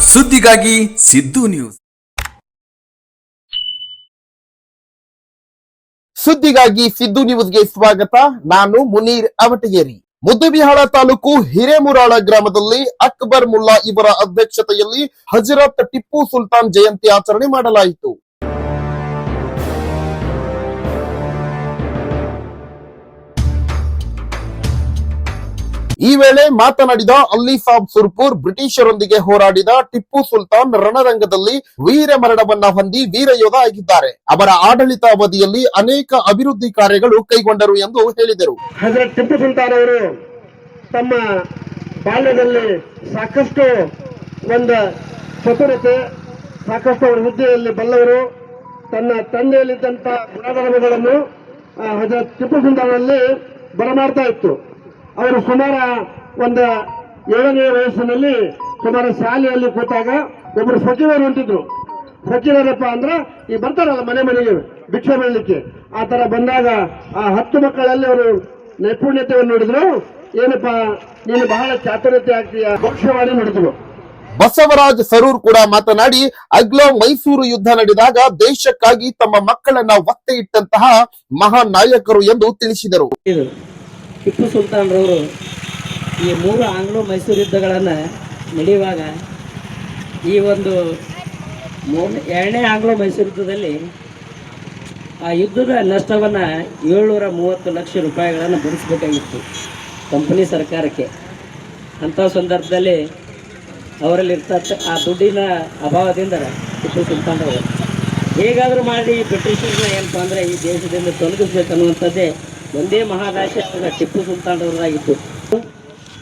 ಸುದ್ದಿಗಾಗಿ ಸಿದ್ದು ನ್ಯೂಸ್. ಸುದ್ದಿಗಾಗಿ ಸಿದ್ದು ನ್ಯೂಸ್ಗೆ ಸ್ವಾಗತ. ನಾನು ಮುನೀರ್ ಅವಟಗೇರಿ. ಮುದ್ದುಬಿಹಾಳ ತಾಲೂಕು ಹಿರೇಮುರಾಳ ಗ್ರಾಮದಲ್ಲಿ ಅಕ್ಬರ್ ಮುಲ್ಲಾ ಇವರ ಅಧ್ಯಕ್ಷತೆಯಲ್ಲಿ ಹಜರತ್ ಟಿಪ್ಪು ಸುಲ್ತಾನ್ ಜಯಂತಿ ಆಚರಣೆ ಮಾಡಲಾಯಿತು. ಈ ವೇಳೆ ಮಾತನಾಡಿದ ಅಲಿ ಸಾಬ್ ಸುರ್ಪುರ್ ಬ್ರಿಟಿಷರೊಂದಿಗೆ ಹೋರಾಡಿದ ಟಿಪ್ಪು ಸುಲ್ತಾನ್ ರಣರಂಗದಲ್ಲಿ ವೀರ ಮರಣವನ್ನ ಹೊಂದಿ ವೀರಯೋಧ ಆಗಿದ್ದಾರೆ. ಅವರ ಆಡಳಿತ ಅವಧಿಯಲ್ಲಿ ಅನೇಕ ಅಭಿವೃದ್ಧಿ ಕಾರ್ಯಗಳು ಕೈಗೊಂಡರು ಎಂದು ಹೇಳಿದರು. ಟಿಪ್ಪು ಸುಲ್ತಾನ್ ಅವರು ತಮ್ಮ ಬಾಲ್ಯದಲ್ಲಿ ಸಾಕಷ್ಟು ಒಂದು ಚತುರತೆ, ಸಾಕಷ್ಟು ಅವರ ಹುದ್ದೆಯಲ್ಲಿ ಬಲ್ಲವರು. ತನ್ನ ತಂದೆಯಲ್ಲಿದ್ದಂಥ ಗುಣಧರ್ಮಗಳನ್ನು ಹಜರತ್ ಟಿಪ್ಪು ಸುಲ್ತಾನಲ್ಲಿ ಬರಮಾಡ್ತಾ ಇತ್ತು. ಅವರು ಸುಮಾರು ಒಂದು ಏಳನೇ ವಯಸ್ಸಿನಲ್ಲಿ ಸುಮಾರು ಶಾಲೆಯಲ್ಲಿ ಕೂತಾಗ ಒಬ್ಬರು ಸಚಿವರು ಹೊಂಟಿದ್ರು ಫಕೀರರಪ್ಪ ಅಂದ್ರೆ ಈ ಬರ್ತಾರಲ್ಲ ಮನೆ ಮನೆಗೆ ಭಿಕ್ಷೆ ಬೆಳಲಿಕ್ಕೆ. ಆ ತರ ಬಂದಾಗ ಆ ಹತ್ತು ಮಕ್ಕಳಲ್ಲಿ ಅವರು ನೈಪುಣ್ಯತೆಯನ್ನು ನೋಡಿದ್ರು. ಏನಪ್ಪ ನೀನು ಬಹಳ ಚಾತುರ್ಯತೆ ಆಗ್ತೀಯ ಭವಿಷ್ಯವಾಣಿ ನೋಡಿದ್ರು. ಬಸವರಾಜ್ ಸರೂರ್ ಕೂಡ ಮಾತನಾಡಿ ಅಗ್ಲೋ ಮೈಸೂರು ಯುದ್ಧ ನಡೆದಾಗ ದೇಶಕ್ಕಾಗಿ ತಮ್ಮ ಮಕ್ಕಳನ್ನ ಒತ್ತೆ ಇಟ್ಟಂತಹ ಮಹಾನ್ ನಾಯಕರು ಎಂದು ತಿಳಿಸಿದರು. ಟಿಪ್ಪು ಸುಲ್ತಾನ್ರವರು ಈ ಮೂರು ಆಂಗ್ಲೋ ಮೈಸೂರು ಯುದ್ಧಗಳನ್ನು ನಡೆಯುವಾಗ ಈ ಒಂದು ಮೂರನೇ, ಎರಡನೇ ಆಂಗ್ಲೋ ಮೈಸೂರು ಯುದ್ಧದಲ್ಲಿ ಆ ಯುದ್ಧದ ನಷ್ಟವನ್ನು ಏಳ್ನೂರ ಮೂವತ್ತು ಲಕ್ಷ ರೂಪಾಯಿಗಳನ್ನು ಭರಿಸಬೇಕಾಗಿತ್ತು ಕಂಪನಿ ಸರ್ಕಾರಕ್ಕೆ. ಅಂಥ ಸಂದರ್ಭದಲ್ಲಿ ಅವರಲ್ಲಿ ಇರ್ತಕ್ಕ ಆ ದುಡ್ಡಿನ ಅಭಾವದಿಂದ ಟಿಪ್ಪು ಸುಲ್ತಾನ್ರವರು ಹೇಗಾದರೂ ಮಾಡಿ ಬ್ರಿಟಿಷರನ್ನ ಏನಪ್ಪ ಅಂದರೆ ಈ ದೇಶದಿಂದ ತೊಲಗಿಸ್ಬೇಕನ್ನುವಂಥದ್ದೇ ಒಂದೇ ಮಹಾರಾಶಿ ಟಿಪ್ಪು ಸುಲ್ತಾನ್ರವರಾಗಿತ್ತು.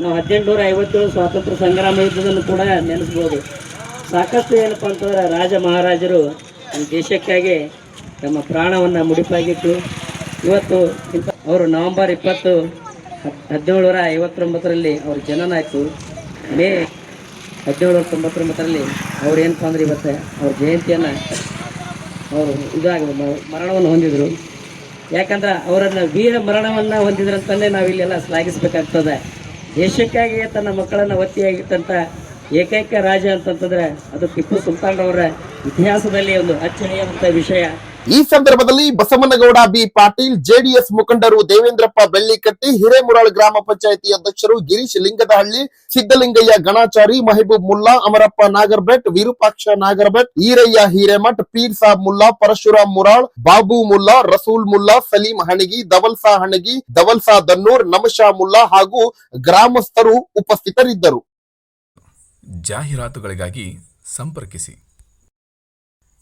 ನಾವು ಹದಿನೆಂಟುನೂರ ಐವತ್ತೇಳು ಸ್ವಾತಂತ್ರ್ಯ ಸಂಗ್ರಾಮ ಯುದ್ಧದಲ್ಲಿ ಕೂಡ ನೆನೆಸ್ಬೋದು. ಸಾಕಷ್ಟು ಏನಪ್ಪ ಅಂತಂದ್ರೆ ರಾಜ ಮಹಾರಾಜರು ನಮ್ಮ ದೇಶಕ್ಕಾಗಿ ತಮ್ಮ ಪ್ರಾಣವನ್ನು ಮುಡಿಪಾಗಿಟ್ಟು ಇವತ್ತು ಅವರು ನವೆಂಬರ್ ಇಪ್ಪತ್ತು ಹದಿನೇಳುನೂರ ಐವತ್ತೊಂಬತ್ತರಲ್ಲಿ ಅವ್ರ ಜನನ ಆಯಿತು ಮೇ ಹದಿನೇಳು ತೊಂಬತ್ತೊಂಬತ್ತರಲ್ಲಿ ಅವ್ರು ಏನಪ್ಪ ಅಂದ್ರೆ ಇವತ್ತು ಅವ್ರ ಜಯಂತಿಯನ್ನು ಅವರು ಇದಾಗ ಮರಣವನ್ನು ಹೊಂದಿದ್ರು. ಯಾಕಂದ್ರೆ ಅವರನ್ನು ವೀರ ಮರಣವನ್ನು ಹೊಂದಿದ್ರಂತಲೇ ನಾವಿಲ್ಲೆಲ್ಲ ಶ್ಲಾಘಿಸ್ಬೇಕಾಗ್ತದೆ. ದೇಶಕ್ಕಾಗಿ ತನ್ನ ಮಕ್ಕಳನ್ನು ಒತ್ತಿಯಾಗಿಟ್ಟಂಥ ಏಕೈಕ ರಾಜ ಅಂತಂತಂದ್ರೆ ಅದು ಟಿಪ್ಪು ಸುಲ್ತಾನ್ರವರ ಇತಿಹಾಸದಲ್ಲಿ ಒಂದು ಅಚ್ಚರಿಯಾದಂಥ ವಿಷಯ. ಈ ಸಂದರ್ಭದಲ್ಲಿ ಬಸವನಗೌಡ ಬಿ ಪಾಟೀಲ್ ಜೆಡಿಎಸ್ ಮುಖಂಡರು ದೇವೇಂದ್ರಪ್ಪ ಬೆಳ್ಳಿಕಟ್ಟಿ ಹಿರೇಮುರಾಳ್ ಗ್ರಾಮ ಪಂಚಾಯಿತಿ ಅಧ್ಯಕ್ಷರು ಗಿರೀಶ್ ಲಿಂಗದಹಳ್ಳಿ, ಸಿದ್ದಲಿಂಗಯ್ಯ ಗಣಾಚಾರಿ, ಮಹಬೂಬ್ ಮುಲ್ಲಾ, ಅಮರಪ್ಪ ನಾಗರ್ಭಟ್, ವಿರೂಪಾಕ್ಷ ನಾಗರ್ಭಟ್, ಈರಯ್ಯ ಹಿರೇಮಠ್, ಪೀರ್ ಸಾಬ್ ಮುಲ್ಲಾ, ಪರಶುರಾಮ್ ಮುರಾಳ್, ಬಾಬು ಮುಲ್ಲಾ, ರಸೂಲ್ ಮುಲ್ಲಾ, ಸಲೀಂ ಹಣಗಿ ದವಲ್ಸಾ ಹಣಗಿ ದವಲ್ಸಾ ದನ್ನೂರ್, ನಮಶಾ ಮುಲ್ಲಾ ಹಾಗೂ ಗ್ರಾಮಸ್ಥರು ಉಪಸ್ಥಿತರಿದ್ದರು. ಜಾಹೀರಾತುಗಳಿಗಾಗಿ ಸಂಪರ್ಕಿಸಿ.